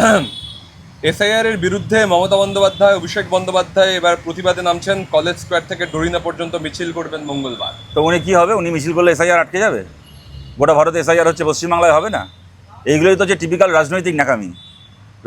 SIR এর বিরুদ্ধে মমতা বন্দ্যোপাধ্যায়, অভিষেক বন্দ্যোপাধ্যায় এবার প্রতিবাদে নামছেন কলেজ স্কোয়ার থেকে ডরিনা পর্যন্ত মিছিল করবেন মঙ্গলবার। তো উনি কী হবে? উনি মিছিল করলে এসআইআর আটকে যাবে? গোটা ভারতে এসআইআর হচ্ছে, পশ্চিমবাংলায় হবে না? এইগুলোই তো হচ্ছে টিপিক্যাল রাজনৈতিক নাকামি,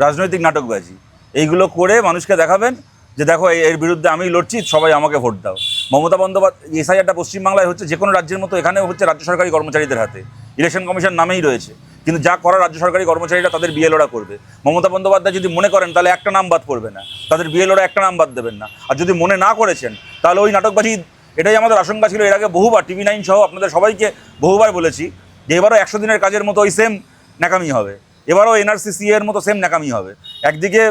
রাজনৈতিক নাটকবাজি। এইগুলো করে মানুষকে দেখাবেন যে দেখো এর বিরুদ্ধে আমি লড়ছি, সবাই আমাকে ভোট দাও। মমতা বন্দ্যোপাধ্যায় এসআইআরটা পশ্চিমবাংলায় হচ্ছে যে কোনো রাজ্যের মতো এখানেও হচ্ছে রাজ্য সরকারি কর্মচারীদের হাতে। ইলেকশন কমিশন নামেই রয়েছে। কিন্তু যা করার রাজ্য সরকারি কর্মচারীরা তাদের বিএলওরা করবে। মমতা বন্দ্যোপাধ্যায় যদি মনে করেন, তাহলে একটা নাম বাদ পড়বে না। তাদের বিএলওরা একটা নাম বাদ দেবেন না। আর যদি মনে না করেছেন, তাহলে ওই নাটকবাজি, এটাই আমাদের আশঙ্কা ছিল। এর আগে বহুবার, টিভি নাইন সহ আপনাদের সবাইকে বহুবার বলেছি যে এবারও একশো দিনের কাজের মতো ওই সেম ন্যাকামি হবে। এবারও এনআরসিসি এর মতো সেম ন্যাকামি হবে। একদিকে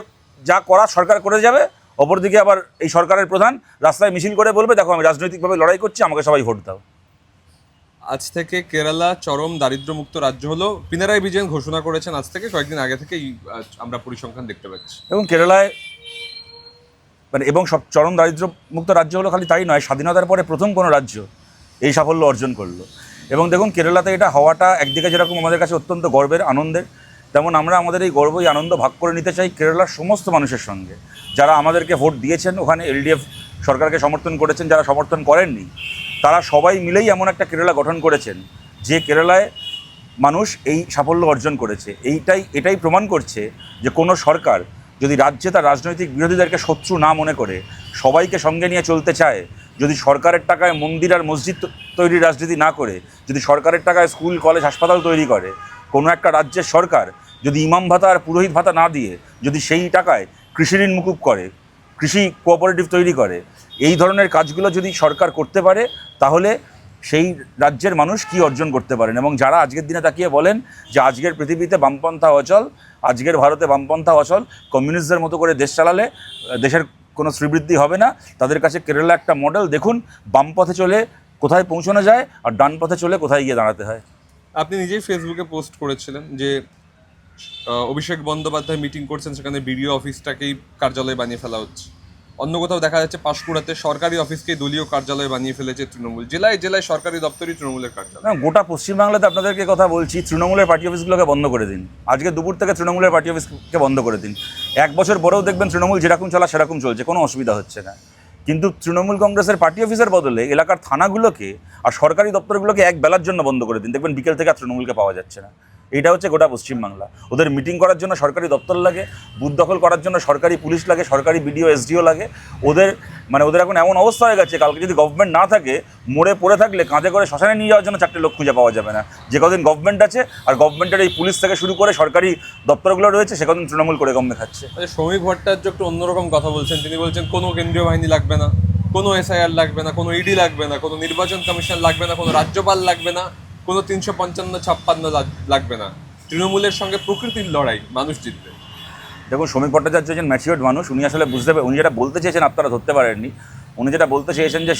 যা করা সরকার করে যাবে, অপরদিকে আবার এই সরকারের প্রধান রাস্তায় মিছিল করে বলবে, দেখো, আমি রাজনৈতিকভাবে লড়াই করছি, আমাকে সবাই ভোট দাও। আজ থেকে কেরালা চরম দারিদ্র্যমুক্ত রাজ্য হলো। পিনারাই বিজয়ন ঘোষণা করেছেন আজ থেকে কয়েকদিন আগে থেকেই আমরা পরিসংখ্যান দেখতে পাচ্ছি। এবং কেরালায় মানে এবং সব চরম দারিদ্র মুক্ত রাজ্য হলো খালি তাই নয়, স্বাধীনতার পরে প্রথম কোনো রাজ্য এই সাফল্য অর্জন করল। এবং দেখুন, কেরালাতে এটা হওয়াটা একদিকে যেরকম আমাদের কাছে অত্যন্ত গর্বের, আনন্দের, তেমন আমরা আমাদের এই গর্ব এই আনন্দ ভাগ করে নিতে চাই কেরালার সমস্ত মানুষের সঙ্গে। যারা আমাদেরকে ভোট দিয়েছেন ওখানে এলডিএফ সরকারকে সমর্থন করেছেন, যারা সমর্থন করেননি, তারা সবাই মিলেই এমন একটা কেরালা গঠন করেছেন, যে কেরালায় মানুষ এই সাফল্য অর্জন করেছে। এইটাই, এটাই প্রমাণ করছে যে কোনো সরকার যদি রাজ্যে তার রাজনৈতিক বিরোধীদেরকে শত্রু না মনে করে, সবাইকে সঙ্গে নিয়ে চলতে চায়, যদি সরকারের টাকায় মন্দির আর মসজিদ তৈরির রাজনীতি না করে, যদি সরকারের টাকায় স্কুল, কলেজ, হাসপাতাল তৈরি করে, কোনো একটা রাজ্যের সরকার যদি ইমাম ভাতা আর পুরোহিত ভাতা না দিয়ে যদি সেই টাকায় কৃষি ঋণ মুকুব করে কৃষি কোঅপারেটিভ তৈরি করে, এই ধরনের কাজগুলো যদি সরকার করতে পারে, তাহলে সেই রাজ্যের মানুষ কি অর্জন করতে পারেন? এবং যারা আজকের দিনে তাকিয়ে বলেন যে আজকের পৃথিবীতে বামপন্থা অচল, আজকের ভারতে বামপন্থা অচল, কমিউনিস্টদের মতো করে দেশ চালালে দেশের কোনো শ্রীবৃদ্ধি হবে না। তাদের কাছে কেরালা একটা মডেল দেখুন বাম পথে চলে কোথায় পৌঁছানো যায় আর ডান পথে চলে কোথায় গিয়ে দাঁড়াতে হয়। আপনি নিজেই ফেসবুকে পোস্ট করেছিলেন যে অভিষেক বন্দ্যোপাধ্যায় মিটিং করছেন, সেখানে বিডিও অফিসটাকেই কার্যালয় বানিয়ে ফেলা হচ্ছে। অন্য কোথাও দেখা যাচ্ছে পাঁশকুড়াতে সরকারি অফিসকেই দলীয় কার্যালয় বানিয়ে ফেলেছে তৃণমূল। জেলায় জেলায় সরকারি দপ্তরই তৃণমূলের কার্যালয়। গোটা পশ্চিমবাংলাতে আপনাদেরকে কথা বলছি, তৃণমূলের পার্টি অফিসগুলোকে বন্ধ করে দিন। আজকে দুপুর থেকে তৃণমূলের পার্টি অফিসকে বন্ধ করে দিন। এক বছর পরেও দেখবেন তৃণমূল যেরকম চলা সেরকম চলছে, কোনো অসুবিধা হচ্ছে না। কিন্তু তৃণমূল কংগ্রেসের পার্টি অফিসের বদলে এলাকার থানাগুলোকে আর সরকারি দপ্তরগুলোকে এক বেলার জন্য বন্ধ করে দিন। দেখবেন বিকেল থেকে আর তৃণমূলকে পাওয়া যাচ্ছে না। এটা হচ্ছে গোটা পশ্চিমবাংলা। ওদের মিটিং করার জন্য সরকারি দপ্তর লাগে বুথ দখল করার জন্য সরকারি পুলিশ লাগে, সরকারি বিডিও এসডিও লাগে। ওদের মানে ওদের এখন এমন অবস্থা হয়ে গেছে, কালকে যদি গভর্নমেন্ট না থাকে মোড়ে পড়ে থাকলে কাঁধে করে শ্মশানে নিয়ে যাওয়ার জন্য চারটে লোক খুঁজে পাওয়া যাবে না। যে কদিন গভর্নমেন্ট আছে, আর গভর্নমেন্টের এই পুলিশ থেকে শুরু করে সরকারি দপ্তরগুলো রয়েছে, সে কদিন তৃণমূল করে গম্মে খাচ্ছে। আচ্ছা শ্রমিক ভট্টাচার্য একটু অন্যরকম কথা বলছেন। তিনি বলছেন, কোনো কেন্দ্রীয় বাহিনী লাগবে না, কোনো এসআইআর লাগবে না, কোনো ইডি লাগবে না, কোনো নির্বাচন কমিশন লাগবে না, কোনো রাজ্যপাল লাগবে না। কোনো তিনশো পঞ্চান্ন, ছাপ্পান্ন লাগ- লাগবে না। তৃণমূলের সঙ্গে প্রকৃতির লড়াই, মানুষ জিতবে। দেখুন শ্রমিক ভট্টাচার্য একজন ম্যাচিওর্ড মানুষ, উনি আসলে বুঝতে উনি যেটা বলতে চেয়েছেন, আপনারা ধরতে পারেননি। উনি যেটা বলতে চেয়েছেন যে,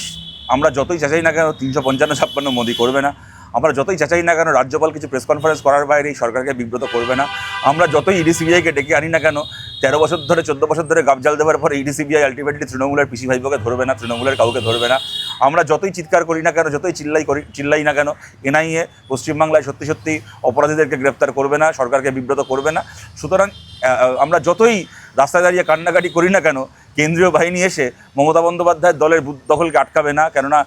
আমরা যতই চাচাই না কেন, তিনশো পঞ্চান্ন, ছাপ্পান্ন মোদি করবে না। আমরা যতই চাচাই না কেন রাজ্যপাল কিছু প্রেস কনফারেন্স করার বাইরে এই সরকারকে বিব্রত করবে না। আমরা যতই ইডি, সিবিআইকে ডেকে আনি না কেন তেরো বছর ধরে, চোদ্দ বছর ধরে গাবজাল দেওয়ার পর ইডি সিবিআই আলটিমেটলি তৃণমূলের পিসি ভাইপোকে ধরবে না, তৃণমূলের কাউকে ধরবে না। আমরা যতই চিৎকার করি না কেন, যতই চিল্লাই করি, চিল্লাই না কেন, এনআইএ, পশ্চিমবাংলায় সত্যি সত্যি অপরাধীদেরকে গ্রেপ্তার করবে না, সরকারকে বিব্রত করবে না। সুতরাং আমরা যতই রাস্তায় দাঁড়িয়ে কান্নাকাটি করি না কেন, কেন্দ্রীয় বাহিনী এসে মমতা বন্দ্যোপাধ্যায়ের দলের দখলকে আটকাবে না, কেননা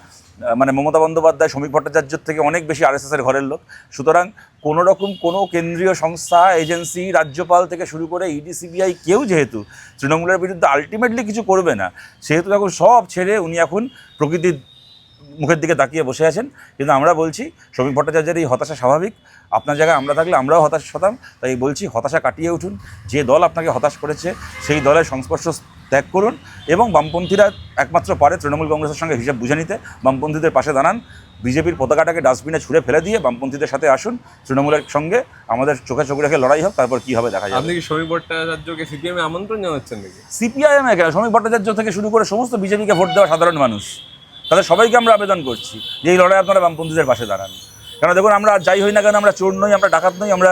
মানে মমতা বন্দ্যোপাধ্যায়, শ্রমিক ভট্টাচার্যের থেকে অনেক বেশি আরএসএসের ঘরের লোক। সুতরাং কোনো রকম কোনো কেন্দ্রীয় সংস্থা, এজেন্সি, রাজ্যপাল থেকে শুরু করে ইডি সিবিআই কেউ যেহেতু তৃণমূলের বিরুদ্ধে আলটিমেটলি কিছু করবে না, সেহেতু এখন সব ছেড়ে উনি এখন প্রকৃতির মুখের দিকে তাকিয়ে বসে আছেন। কিন্তু আমরা বলছি, শ্রমিক ভট্টাচার্যের এই হতাশা স্বাভাবিক। আপনার জায়গায় আমরা থাকলে আমরাও হতাশ হতাম। তাই বলছি, হতাশা কাটিয়ে উঠুন। যে দল আপনাকে হতাশ করেছে, সেই দলের সংস্পর্শ ত্যাগ করুন এবং বামপন্থীরা একমাত্র পারে তৃণমূল কংগ্রেসের সঙ্গে হিসাব বুঝে নিতে। বামপন্থীদের পাশে দাঁড়ান। বিজেপির পতাকাটাকে ডাস্টবিনে ছুঁড়ে ফেলে দিয়ে বামপন্থীদের সাথে আসুন তৃণমূলের সঙ্গে। আমাদের চোখে চোখে রেখে লড়াই হোক তারপর কী হবে দেখা যাবে। আপনি কি শ্রমিক ভট্টাচার্যকে সিপিএম আমন্ত্রণ জানাচ্ছেন নাকি? সিপিআইএম কেন? শ্রমিক ভট্টাচার্য থেকে শুরু করে সমস্ত বিজেপিকে ভোট দেওয়া সাধারণ মানুষ। তাদের সবাইকে আমরা আবেদন করছি যে এই লড়াই আপনারা বামপন্থীদের পাশে দাঁড়ান। কেন? দেখুন আমরা যাই হই না কেন আমরা চোর নই আমরা ডাকাত নই আমরা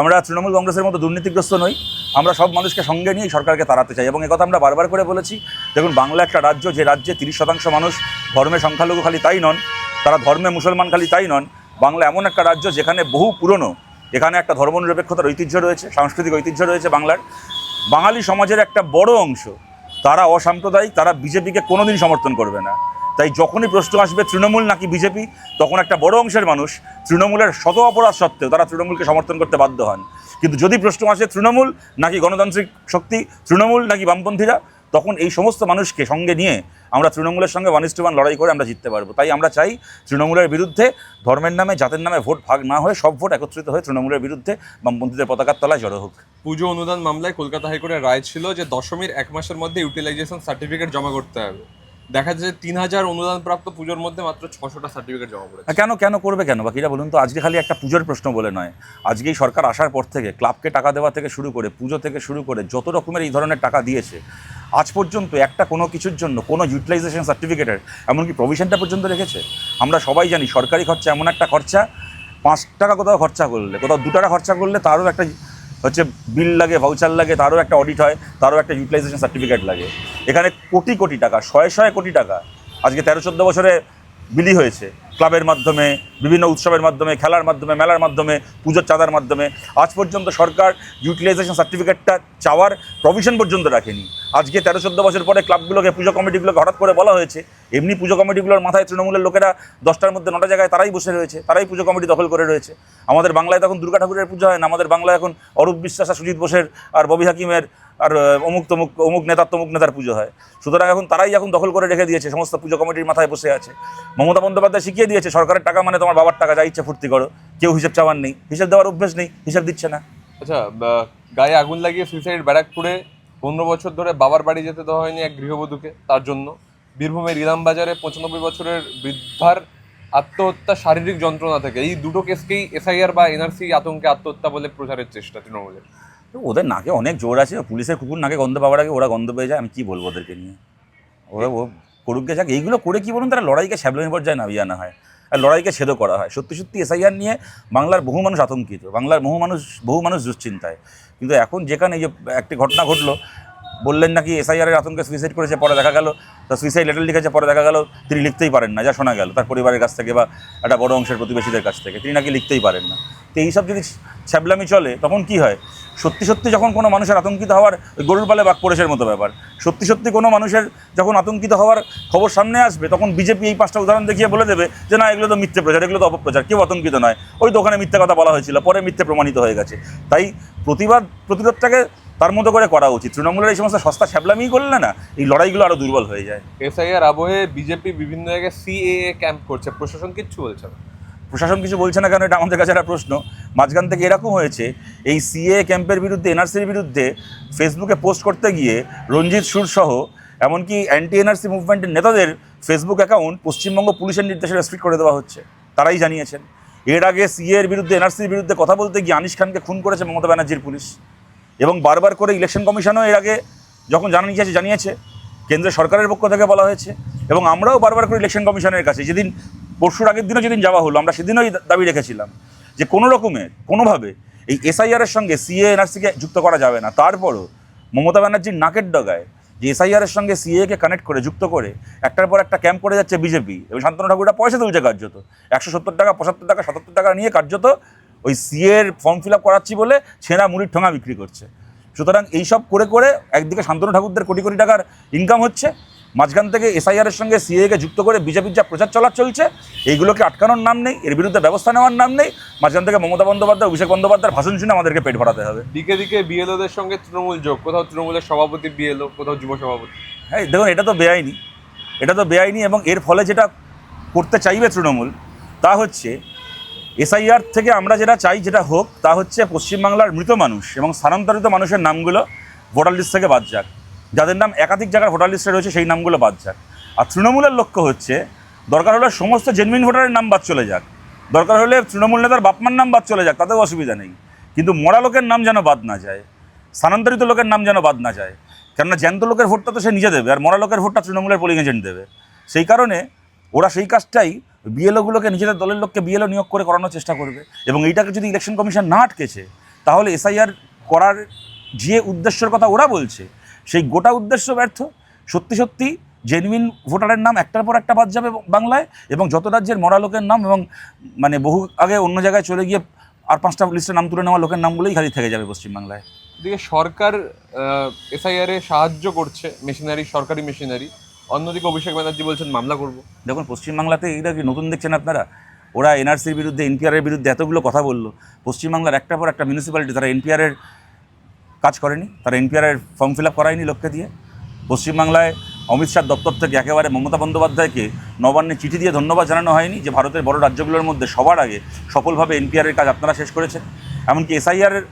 আমরা তৃণমূল কংগ্রেসের মতো দুর্নীতিগ্রস্ত নই। আমরা সব মানুষকে সঙ্গে নিয়ে এই সরকারকে তাড়াতে চাই। এবং একথা আমরা বারবার করে বলেছি, দেখুন, বাংলা একটা রাজ্য যে রাজ্যে তিরিশ শতাংশ মানুষ ধর্মে সংখ্যালঘু খালি তাই নন, তারা ধর্মে মুসলমান খালি তাই নন, বাংলা এমন একটা রাজ্য যেখানে বহু পুরনো, এখানে একটা ধর্মনিরপেক্ষতার ঐতিহ্য রয়েছে, সাংস্কৃতিক ঐতিহ্য রয়েছে বাংলার। বাঙালি সমাজের একটা বড় অংশ, তারা অসাম্প্রদায়িক, তারা বিজেপিকে কোনোদিন সমর্থন করবে না। তাই যখনই প্রশ্ন আসবে তৃণমূল নাকি বিজেপি, তখন একটা বড় অংশের মানুষ তৃণমূলের শত অপরাধ সত্ত্বেও তারা তৃণমূলকে সমর্থন করতে বাধ্য হন। কিন্তু যদি প্রশ্ন আসে তৃণমূল নাকি গণতান্ত্রিক শক্তি, তৃণমূল নাকি বামপন্থীরা, তখন এই সমস্ত মানুষকে সঙ্গে নিয়ে আমরা তৃণমূলের সঙ্গে ওয়ান ওয়ান লড়াই করে আমরা জিততে পারব। তাই আমরা চাই তৃণমূলের বিরুদ্ধে ধর্মের নামে, জাতের নামে ভোট ভাগ না হয়ে সব ভোট একত্রিত হয়ে তৃণমূলের বিরুদ্ধে বামপন্থীদের পতাকার তলায় জড়ো হোক। পুজো অনুদান মামলায় কলকাতা হাইকোর্টের রায় ছিল যে দশমীর এক মাসের মধ্যে ইউটিলাইজেশন সার্টিফিকেট জমা করতে হবে। দেখা যাচ্ছে তিন হাজার অনুদান প্রাপ্ত পুজোর মধ্যে মাত্র ছশোটা সার্টিফিকেট জমা পড়েছে। কেন কেন করবে কেন? বাকিরা বলুন তো, আজকে খালি একটা পুজোর প্রশ্ন বলে নয়। আজকেই সরকার আসার পর থেকে, ক্লাবকে টাকা দেওয়া থেকে শুরু করে, পুজো থেকে শুরু করে, যত রকমের এই ধরনের টাকা দিয়েছে, আজ পর্যন্ত একটা কোনো কিছুর জন্য, কোনো ইউটিলাইজেশন সার্টিফিকেটের এমনকি প্রভিশনটা পর্যন্ত রেখেছে। আমরা সবাই জানি, সরকারি খরচা এমন একটা খরচা, পাঁচ টাকা কোথাও খরচা করলে, কোথাও দু টাকা খরচা করলে তারও একটা হচ্ছে বিল লাগে ভাউচার লাগে, তারও একটা অডিট হয়, তারও একটা ইউটিলাইজেশন সার্টিফিকেট লাগে। এখানে কোটি কোটি টাকা, শয়ে শয়ে কোটি টাকা। আজকে তেরো, চোদ্দ বছরে বিলি হয়েছে। ক্লাবের মাধ্যমে, বিভিন্ন উৎসবের মাধ্যমে, খেলার মাধ্যমে, মেলার মাধ্যমে, পুজোর চাঁদার মাধ্যমে। আজ পর্যন্ত সরকার ইউটিলাইজেশন সার্টিফিকেটটা চাওয়ার প্রভিশন পর্যন্ত রাখেনি। আজকে তেরো চোদ্দ বছর পরে ক্লাবগুলোকে, পুজো কমিটিগুলোকে হঠাৎ করে বলা হয়েছে। এমনি পুজো কমিটিগুলোর মাথায় তৃণমূলের লোকেরা দশটার মধ্যে নটা জায়গায় তারাই বসে রয়েছে, তারাই পুজো কমিটি দখল করে রয়েছে। আমাদের বাংলায় তখন দুর্গা ঠাকুরের পুজো হয় না, আমাদের বাংলায় এখন অরূপ বিশ্বাস আর সুজিত বোসের আর ববি হাকিমের আর অমুক তমুক, অমুক নেতার তমুক নেতার পুজো হয়। সুতরাং এখন তারাই এখন দখল করে রেখে দিয়েছে, সমস্ত পুজো কমিটির মাথায় বসে আছে। মমতা বন্দ্যোপাধ্যায় শিখিয়ে দিয়েছে, সরকারের টাকা মানে তোমার বাবার টাকা, যা ইচ্ছে ফুর্তি করো। কেউ হিসেব চাওয়ার নেই, হিসেব দেওয়ার অভ্যেস নেই, হিসেব দিচ্ছে না। আচ্ছা গায়ে আগুন লাগিয়ে সুইসাইড ব্যারাকপুরে পনেরো বছর ধরে বাবার বাড়ি যেতে দেওয়া হয়নি এক গৃহবধূকে, তার জন্য। বীরভূমের ইলাম বাজারে পঁচানব্বই বছরের বৃদ্ধার আত্মহত্যা শারীরিক যন্ত্রণা থেকে। এই দুটো কেসকেই এসআইআর বা এনআরসি আতঙ্কে আত্মহত্যা বলে প্রচারের চেষ্টা তৃণমূলের। তো ওদের নাকে অনেক জোর আছে, পুলিশের কুকুর নাকে গন্ধ পাওয়ার আগে ওরা গন্ধ পেয়ে যায়, আমি কি বলব ওদেরকে নিয়ে? ওরা ও করুক গে যাক, এইগুলো করে কি বলুন, তারা লড়াইকে স্যাবলামি পর্যায়ে নামিয়ে আনা হয়। আর লড়াইকে ছেদও করা হয়। সত্যি সত্যি এসআইআর নিয়ে বাংলার বহু মানুষ আতঙ্কিত, বাংলার বহু মানুষ বহু মানুষ দুশ্চিন্তায়। কিন্তু এখন যেখানে যে একটি ঘটনা ঘটলো বললেন নাকি এসআইআরের আতঙ্কে সুইসাইড করেছে, পরে দেখা গেল তার সুইসাইড লেটার লিখেছে, পরে দেখা গেল তিনি লিখতেই পারেন না, যা শোনা গেল, তার পরিবারের কাছ থেকে বা একটা বড় অংশের প্রতিবেশীদের কাছ থেকে, তিনি নাকি লিখতেই পারেন না। তো এইসব যদি ছ্যাবলামি চলে, তখন কি হয়? সত্যি সত্যি যখন কোনো মানুষের আতঙ্কিত হওয়ার গরুর পালে বাঘ পড়েছের মতো ব্যাপার। সত্যি সত্যি কোনো মানুষের যখন আতঙ্কিত হওয়ার খবর সামনে আসবে, তখন বিজেপি এই পাঁচটা উদাহরণ দেখিয়ে বলে দেবে যে, না, এগুলো তো মিথ্যে প্রচার, এগুলো তো অপপ্রচার, কেউ আতঙ্কিত নয়। ওই তো ওখানে মিথ্যে কথা বলা হয়েছিল, পরে মিথ্যে প্রমাণিত হয়ে গেছে। তাই প্রতিবাদ, প্রতিরোধটাকে তার মতো করে করা উচিত। তৃণমূলের এই সমস্ত সস্তা ছ্যাবলামি করলে না এই লড়াইগুলো আরও দুর্বল হয়ে যায়। এসআইআর আবহে বিজেপি বিভিন্ন জায়গায় সিএএ ক্যাম্প করছে। প্রশাসন কিচ্ছু বলছে না। প্রশাসন কিছু বলছে না কেন? এটা আমাদের কাছে একটা প্রশ্ন। মাঝখান থেকে এরকম হয়েছে এই সিএ ক্যাম্পের বিরুদ্ধে এনআরসির বিরুদ্ধে ফেসবুকে পোস্ট করতে গিয়ে রঞ্জিত সুর সহ এমনকি অ্যান্টি এনআরসি মুভমেন্টের নেতাদের ফেসবুক অ্যাকাউন্ট পশ্চিমবঙ্গ পুলিশের নির্দেশে রেস্ট্রিক্ট করে দেওয়া হচ্ছে। তারাই জানিয়েছেন। এর আগে সিএ এর বিরুদ্ধে এনআরসির বিরুদ্ধে কথা বলতে গিয়ে আনিস খানকে খুন করেছে মমতা ব্যানার্জির পুলিশ। এবং বারবার করে ইলেকশন কমিশনও এর আগে যখন জানিয়েছে জানিয়েছে। কেন্দ্রের সরকারের পক্ষ থেকে বলা হয়েছে। এবং আমরাও বারবার করে ইলেকশন কমিশনের কাছে, যেদিন, পরশুর আগের দিনও যেদিন যাওয়া হলো, আমরা সেদিনই দাবি রেখেছিলাম যে কোনো রকমের কোনোভাবে এই এসআইআরের সঙ্গে সিএ এনআরসিকে যুক্ত করা যাবে না। তারপরও মমতা ব্যানার্জির নাকের ডগায় যে এসআইআরের সঙ্গে সিএকে কানেক্ট করে, যুক্ত করে, একটার পর একটা ক্যাম্প করে যাচ্ছে বিজেপি এবং শান্তনু ঠাকুরটা পয়সা তুলছে কার্যত। একশো সত্তর টাকা, পঁচাত্তর টাকা, সাতাত্তর টাকা নিয়ে কার্যত ওই সিএর ফর্ম ফিল আপ করাচ্ছি বলে ছেঁড়া মুড়ির ঠোঙা বিক্রি করছে। সুতরাং এইসব করে করে একদিকে শান্তনু ঠাকুরদের কোটি কোটি টাকার ইনকাম হচ্ছে মাঝখান থেকে এসআইআরের সঙ্গে সিএকে যুক্ত করে বিজেপির যা প্রচার চলা চলছে এইগুলোকে আটকানোর নাম নেই এর বিরুদ্ধে ব্যবস্থা নেওয়ার নাম নেই মাঝখান থেকে মমতা বন্দ্যোপাধ্যায় অভিষেক বন্দ্যোপাধ্যায়ের ভাষণ শুনে আমাদেরকে পেট ভরাতে হবে। দিকে দিকে বিএলওদের সঙ্গে তৃণমূল যোগ কোথাও তৃণমূলের সভাপতি বিএলও কোথাও যুব সভাপতি। হ্যাঁ দেখুন এটা তো বেআইনি এটা তো বেআইনি এবং এর ফলে যেটা করতে চাইবে তৃণমূল তা হচ্ছে এসআইআর থেকে আমরা যেটা চাই, যেটা হোক, তা হচ্ছে পশ্চিমবাংলার মৃত মানুষ এবং স্থানান্তরিত মানুষের নামগুলো ভোটার লিস্ট থেকে বাদ যাক। যাদের নাম একাধিক জায়গার ভোটার লিস্টে রয়েছে, সেই নামগুলো বাদ যাক। আর তৃণমূলের লক্ষ্য হচ্ছে, দরকার হলে সমস্ত জেনমিন ভোটারের নাম বাদ চলে যাক। দরকার হলে তৃণমূল নেতার বাপমার নাম বাদ চলে যাক, তাতেও অসুবিধা নেই। কিন্তু মরা লোকের নাম যেন বাদ না যায়, স্থানান্তরিত লোকের নাম যেন বাদ না যায়, কেননা জ্যান্ত লোকের ভোটটা তো সে নিজে দেবে, আর মরা লোকের ভোটটা তৃণমূলের পোলিং এজেন্ট দেবে। সেই কারণে ওরা সেই কাজটাই বিএলওগুলোকে নিজেদের দলের লোককে বিএলও নিয়োগ করে করানোর চেষ্টা করবে এবং এইটাকে যদি ইলেকশন কমিশন না আটকেছে, তাহলে এসআইআর করার যে উদ্দেশ্যের কথা ওরা বলছে, সেই গোটা উদ্দেশ্য ব্যর্থ। সত্যি সত্যি জেনুইন ভোটারের নাম একটার পর একটা বাদ যাবে বাংলায় এবং যত রাজ্যের মরা লোকের নাম এবং মানে বহু আগে অন্য জায়গায় চলে গিয়ে আর পাঁচটা লিস্টে নাম তুলে নেওয়া লোকের নামগুলোই খালি থেকে যাবে পশ্চিমবাংলায়। এদিকে সরকার এসআইআর সাহায্য করছে মেশিনারি সরকারি মেশিনারি অন্যদিকে অভিষেক ব্যানার্জি বলছেন, মামলা করব। দেখুন, পশ্চিমবাংলাতে এইটা কি নতুন দেখছেন আপনারা? ওরা এনআরসির বিরুদ্ধে, এনপিআরের বিরুদ্ধে এতগুলো কথা বলল। পশ্চিমবাংলার একটা পর একটা মিউনিসিপ্যালিটি তারা এনপিআরের কাজ করেনি, তারা এনপিআরের ফর্ম ফিল আপ করায়নি লোককে দিয়ে। পশ্চিমবাংলায় অমিত শাহ দপ্তর থেকে একেবারে মমতা বন্দ্যোপাধ্যায়কে নবান্নে চিঠি দিয়ে ধন্যবাদ জানানো হয়নি যে ভারতের বড় রাজ্যগুলোর মধ্যে সবার আগে সফলভাবে এনপিআরের কাজ আপনারা শেষ করেছেন। এমনকি এসআইআরের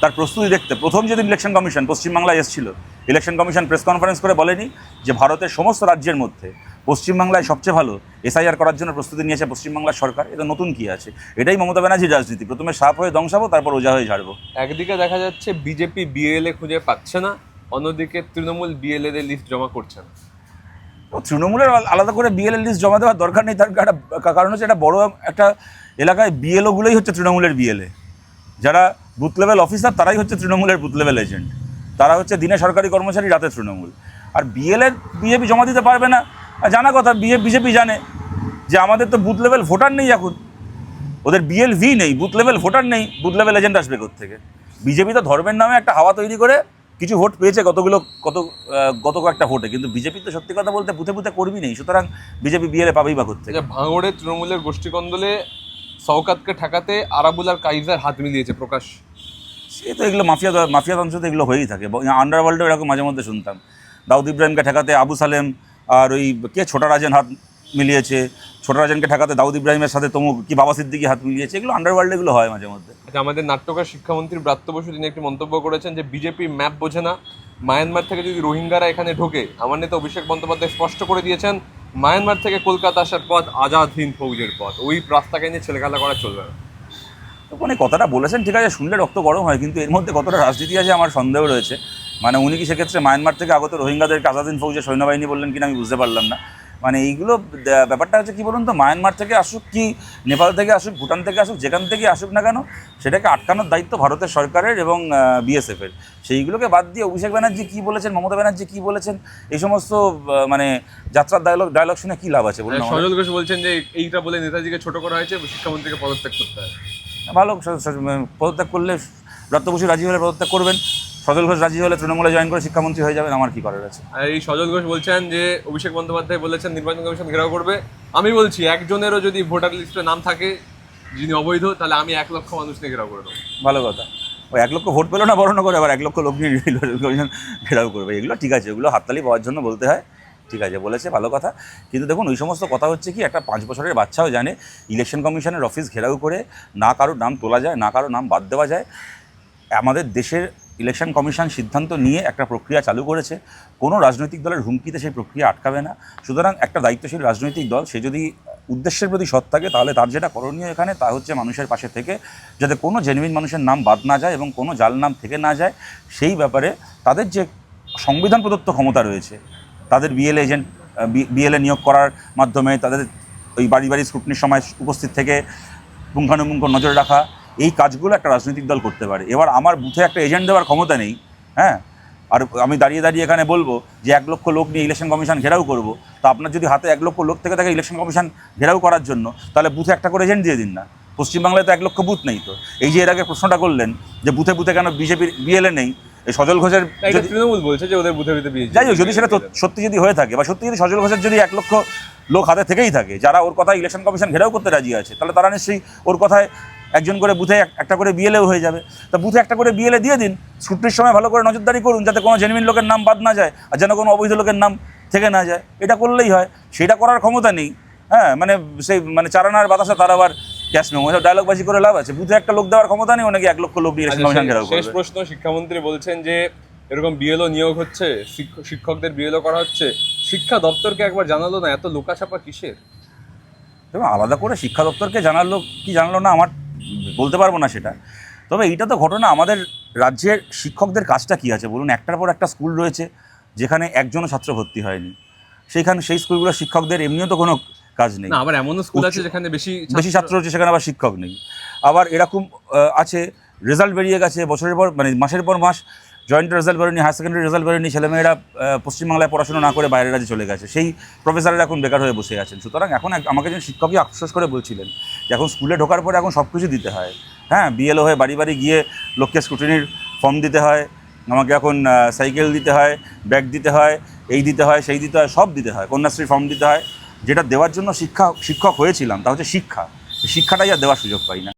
তার প্রস্তুতি দেখতে প্রথম যেদিন ইলেকশন কমিশন পশ্চিমবাংলায় এসেছিল ইলেকশন কমিশন প্রেস কনফারেন্স করে বলেনি যে ভারতের সমস্ত রাজ্যের মধ্যে পশ্চিমবাংলায় সবচেয়ে ভালো এসআইআর করার জন্য প্রস্তুতি নিয়েছে পশ্চিমবাংলার সরকার। এটা নতুন কি আছে? এটাই মমতা ব্যানার্জির রাজনীতি। প্রথমে সাপ হয়ে ধ্বংসাবো তারপর ওজা হয়ে ঝাড়বো। একদিকে দেখা যাচ্ছে বিজেপি বিএলএ খুঁজে পাচ্ছে না অন্যদিকে তৃণমূল বিএলএ লিস্ট জমা করছে না। তৃণমূলের আলাদা করে বিএলএ লিস্ট জমা দেওয়ার দরকার নেই তার একটা কারণ হচ্ছে একটা বড় একটা এলাকায় বিএলওগুলোই হচ্ছে তৃণমূলের বিএলএ যারা বুথ লেভেল অফিসার তারাই হচ্ছে তৃণমূলের বুথ লেভেল এজেন্ট তারা হচ্ছে দিনে সরকারি কর্মচারী, রাতে তৃণমূল। আর বিএলএ বিজেপি জমা দিতে পারবে না। আর জানা কথা বিজেপি জানে যে আমাদের তো বুথ লেভেল ভোটার নেই এখন। ওদের বিএলভি নেই, বুথ লেভেল ভোটার নেই, বুথ লেভেল এজেন্ট আসবে থেকে বিজেপি তো ধর্মের নামে একটা হাওয়া তৈরি করে কিছু ভোট পেয়েছে কতগুলো, কত গত কয়েকটা ভোটে। কিন্তু বিজেপি তো সত্যি কথা বলতে বুথে বুথে কর্মী নেই, সুতরাং বিজেপি বিএলএ পাবেই বা যে ভাঙড়ে তৃণমূলের গোষ্ঠীকন্দলে সৌকাতকে ঠেকাতে আরাবুল আর কাইজার হাত মিলিয়েছে প্রকাশ। সে তো এগুলো মাফিয়া মাফিয়া তন্ত্র তো এগুলো হয়েই থাকে। আন্ডারওয়ার্ল্ডেও এরকম মাঝে মধ্যে শুনতাম। দাউদ ইব্রাহিমকে ঠেকাতে আবু সালেম আর ওই কে ছোটা রাজেন হাত মিলিয়েছে, ছোটা রাজেনকে ঠেকাতে দাউদ ইব্রাহিমের সাথে তমুক কি বাবা সিদ্দিকি হাত মিলিয়েছে, এগুলো আন্ডারওয়ার্ল্ডে এগুলো হয় মাঝে মধ্যে। আচ্ছা আমাদের নাট্যকার শিক্ষামন্ত্রী ব্রাত্য বসু, তিনি একটি মন্তব্য করেছেন যে, বিজেপি ম্যাপ বোঝে না। মায়ানমার থেকে যদি রোহিঙ্গারা এখানে ঢোকে, আমার নেতা অভিষেক বন্দ্যোপাধ্যায় স্পষ্ট করে দিয়েছেন, মায়ানমার থেকে কলকাতা আসার পথ আজাদ হিন্দ ফৌজের পথ। ওই রাস্তাকে নিয়ে ছেলেখেলা করা চলবে না। উনি কথাটা বলেছেন ঠিক আছে শুনলে রক্ত গরম হয় কিন্তু এর মধ্যে কতটা রাজনীতি আছে আমার সন্দেহ রয়েছে। মানে উনি কি সেক্ষেত্রে মায়ানমার থেকে আগত রোহিঙ্গাদের আজাদিন ফৌজে সৈন্যবাহিনী বললেন কিনা আমি বুঝতে পারলাম না। মানে এইগুলো ব্যাপারটা হচ্ছে কি বলুন তো মায়ানমার থেকে আসুক কি নেপাল থেকে আসুক ভুটান থেকে আসুক যেখান থেকে আসুক না কেন সেটাকে আটকানোর দায়িত্ব ভারতের সরকারের এবং বিএসএফের। সেইগুলোকে বাদ দিয়ে অভিষেক ব্যানার্জি কী বলেছেন মমতা ব্যানার্জি কী বলেছেন এই সমস্ত মানে যাত্রার ডায়লগ ডায়লগ শুনে কী লাভ আছে বলুন আমাদের? সজল ঘোষ বলছেন যে এইটা বলে নেতাজিকে ছোট করা হয়েছে শিক্ষামন্ত্রীকে পদত্যাগ করতে হবে ভালো পদত্যাগ করলে দত্ত বসু রাজি হলে পদত্যাগ করবেন। সজল ঘোষ রাজি হলে তৃণমূলে জয়েন করে শিক্ষামন্ত্রী হয়ে যাবেন আমার কি করার আছে? এই সজল ঘোষ বলছেন যে অভিষেক বন্দ্যোপাধ্যায় বলেছেন নির্বাচন কমিশন ঘেরাও করবে। আমি বলছি একজনেরও যদি ভোটার লিস্টে নাম থাকে যিনি অবৈধ তাহলে আমি এক লক্ষ মানুষ নিয়ে ঘেরাও করে দেবো। ভালো কথা। ওই এক লক্ষ ভোট পেল না না করে আবার এক লক্ষ লোক নিয়ে নির্বাচন কমিশন ঘেরাও করবে। এগুলো ঠিক আছে এগুলো হাততালি পাওয়ার জন্য বলতে হয়। ঠিক আছে, বলেছে, ভালো কথা। কিন্তু দেখুন, ওই সমস্ত কথা হচ্ছে কি, একটা পাঁচ বছরের বাচ্চাও জানে ইলেকশন কমিশনের অফিস ঘেরাও করে না কারোর নাম তোলা যায়, না কারোর নাম বাদ দেওয়া যায়। আমাদের দেশের ইলেকশন কমিশন সিদ্ধান্ত নিয়ে একটা প্রক্রিয়া চালু করেছে। কোনো রাজনৈতিক দলের হুমকিতে সেই প্রক্রিয়া আটকাবে না। সুতরাং একটা দায়িত্বশীল রাজনৈতিক দল, সে যদি উদ্দেশ্যের প্রতি সৎ থাকে, তাহলে তার যেটা করণীয় এখানে, তা হচ্ছে মানুষের পাশে থেকে, যাতে কোনো জেনুইন মানুষের নাম বাদ না যায় এবং কোনো জাল নাম থেকে না যায়। সেই ব্যাপারে তাদের যে সংবিধান প্রদত্ত ক্ষমতা রয়েছে তাদের বিএল এজেন্ট বিএলএ নিয়োগ করার মাধ্যমে তাদের ওই বাড়ি বাড়ি স্ক্রুটনির সময় উপস্থিত থেকে পুঙ্খানুপুঙ্খ নজর রাখা, এই কাজগুলো একটা রাজনৈতিক দল করতে পারে। এবার আমার বুথে একটা এজেন্ট দেওয়ার ক্ষমতা নেই হ্যাঁ? আর আমি দাঁড়িয়ে দাঁড়িয়ে এখানে বলব যে এক লক্ষ লোক নিয়ে ইলেকশন কমিশন ঘেরাও করব। তো আপনার যদি হাতে এক লক্ষ লোক থেকে থাকে ইলেকশন কমিশন ঘেরাও করার জন্য, তাহলে বুথে একটা করে এজেন্ট দিয়ে দিন না। পশ্চিমবাংলায় তো এক লক্ষ বুথ নেই তো। এই যে এর আগে প্রশ্নটা করলেন যে বুথে বুথে কেন বিজেপির বিএলএ নেই এই সজল ঘোষের তৃণমূল বলছে যে ওদের বুথে বুথে বিয়ে যাই হোক যদি সেটা সত্যি যদি হয়ে থাকে বা সত্যি যদি সজল ঘোষের যদি এক লক্ষ লোক হাতে থেকেই থাকে যারা ওর কথা ইলেকশন কমিশন ঘেরাও করতে রাজি আছে তাহলে তারা নিশ্চয়ই ওর কথায় একজন করে বুথে এক- একটা করে বিএলএও হয়ে যাবে। তা বুথে একটা করে বিএলএ দিয়ে দিন ছুটির সময় ভালো করে নজরদারি করুন যাতে কোনো জেনুইন লোকের নাম বাদ না যায় আর যেন কোনো অবৈধ লোকের নাম থেকে না যায়। এটা করলেই হয় সেটা করার ক্ষমতা নেই। হ্যাঁ মানে সেই মানে চারানার বাতাসে তার আবার ক্যাশ মেমো এসব ডায়লগবাজি করে লাভ আছে। বুথে একটা লোক দেওয়ার ক্ষমতা নেই ওনাকে এক লক্ষ লোক কমিশন ঘেরাও আচ্ছা, শেষ প্রশ্ন শিক্ষামন্ত্রী বলছেন যে এরকম বিএলও নিয়োগ হচ্ছে শিক্ষকদের বিএলও করা হচ্ছে শিক্ষা দপ্তরকে একবার জানালো না এত লুকাছাপা কিসের? এবং আলাদা করে শিক্ষা দপ্তরকে জানালো কি জানালো না আমার বলতে পারব না সেটা। তবে এইটা তো ঘটনা আমাদের রাজ্যের শিক্ষকদের কাজটা কি আছে? বলুন একটার পর একটা স্কুল রয়েছে যেখানে একজনও ছাত্র ভর্তি হয়নি। সেইখানে সেই স্কুলগুলোর শিক্ষকদের এমনিও তো কোনো কাজ নেই। আবার এমন স্কুল আছে যেখানে বেশি বেশি ছাত্র হচ্ছে সেখানে আবার শিক্ষক নেই। আবার এরকম আছে রেজাল্ট বেরিয়ে গেছে বছরের পর মানে মাসের পর মাস জয়েন্ট রেজাল্ট বেরোয়নি হায়ার সেকেন্ডারি রেজাল্ট বেরোয়নি ছেলেমেয়েরা পশ্চিমবাংলায় পড়াশোনা না করে বাইরের রাজ্যে চলে গেছে। সেই প্রফেসররা এখন বেকার হয়ে বসে আছেন। সুতরাং এখন আমাকে যেন শিক্ষকই আফসোস করে বলছিলেন যে এখন স্কুলে ঢোকার পরে এখন সব কিছু দিতে হয়। হ্যাঁ বিএলও হয়ে বাড়ি বাড়ি গিয়ে লোককে স্কুটিনির ফর্ম দিতে হয় আমাকে এখন সাইকেল দিতে হয় ব্যাগ দিতে হয় এই দিতে হয় সেই দিতে হয় সব দিতে হয় কন্যাশ্রী ফর্ম দিতে হয় যেটা দেওয়ার জন্য শিক্ষা শিক্ষক হয়েছিলাম, তা হচ্ছে শিক্ষা। শিক্ষাটাই আর দেওয়ার সুযোগ পাই না।